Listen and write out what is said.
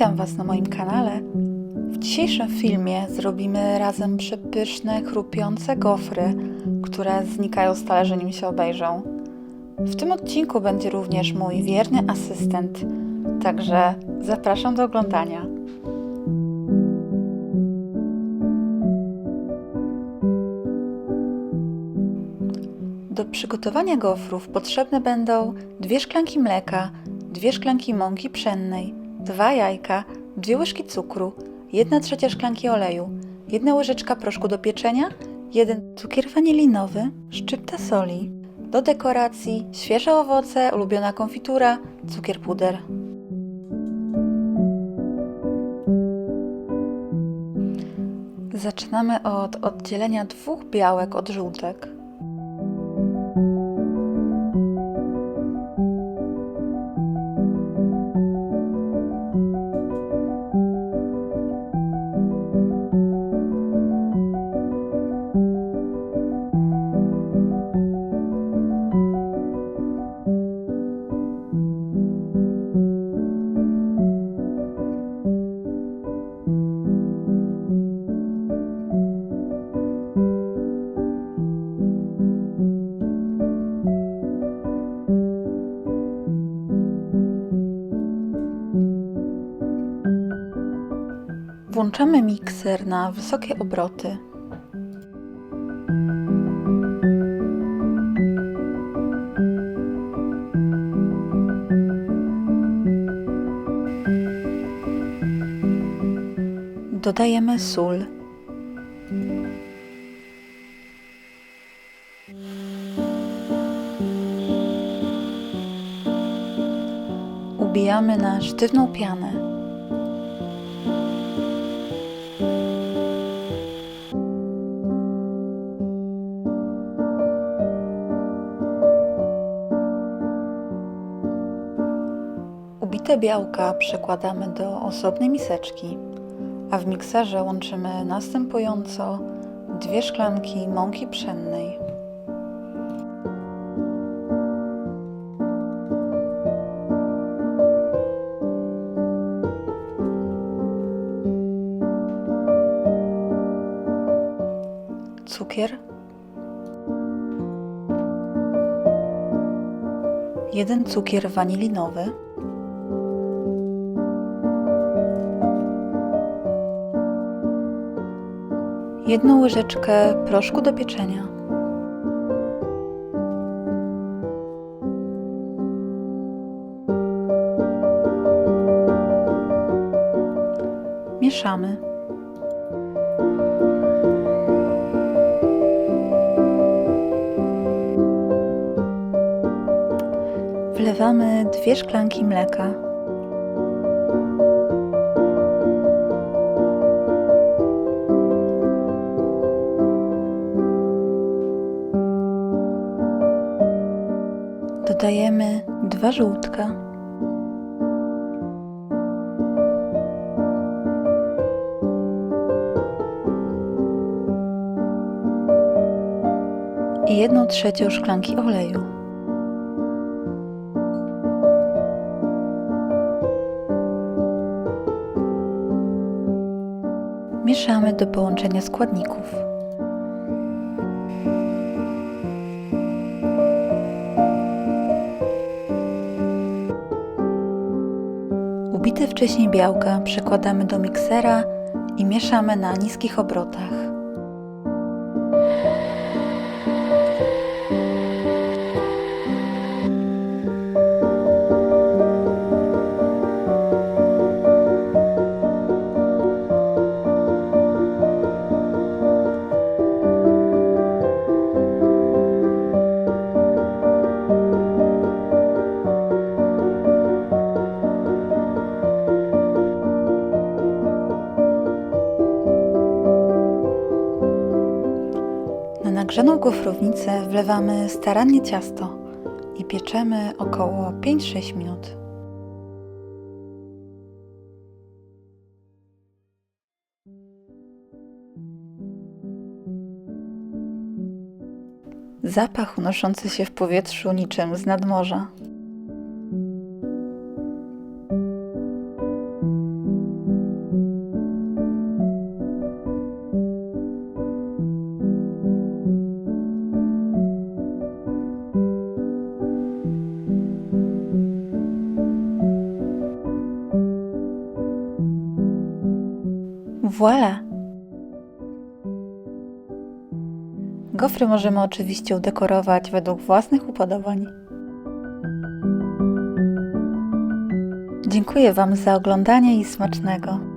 Witam Was na moim kanale. W dzisiejszym filmie zrobimy razem przepyszne, chrupiące gofry, które znikają z talerza, nim się obejrzą. W tym odcinku będzie również mój wierny asystent, także zapraszam do oglądania. Do przygotowania gofrów potrzebne będą dwie szklanki mleka, dwie szklanki mąki pszennej, dwa jajka, dwie łyżki cukru, jedna trzecia szklanki oleju, jedna łyżeczka proszku do pieczenia, jeden cukier wanilinowy, szczypta soli. Do dekoracji świeże owoce, ulubiona konfitura, cukier puder. Zaczynamy od oddzielenia dwóch białek od żółtek. Włączamy mikser na wysokie obroty. Dodajemy sól. Ubijamy na sztywną pianę. Ubite białka przekładamy do osobnej miseczki, a w mikserze łączymy następująco dwie szklanki mąki pszennej. Cukier. Jeden cukier wanilinowy. Jedną łyżeczkę proszku do pieczenia. Mieszamy. Wlewamy dwie szklanki mleka. Dodajemy dwa żółtka. I jedną trzecią szklanki oleju. Mieszamy do połączenia składników. Ubite wcześniej białka przekładamy do miksera i mieszamy na niskich obrotach. Nagrzaną gofrownicę wlewamy starannie ciasto i pieczemy około 5-6 minut. Zapach unoszący się w powietrzu niczym z nadmorza. Voilà! Gofry możemy oczywiście udekorować według własnych upodobań. Dziękuję Wam za oglądanie i smacznego.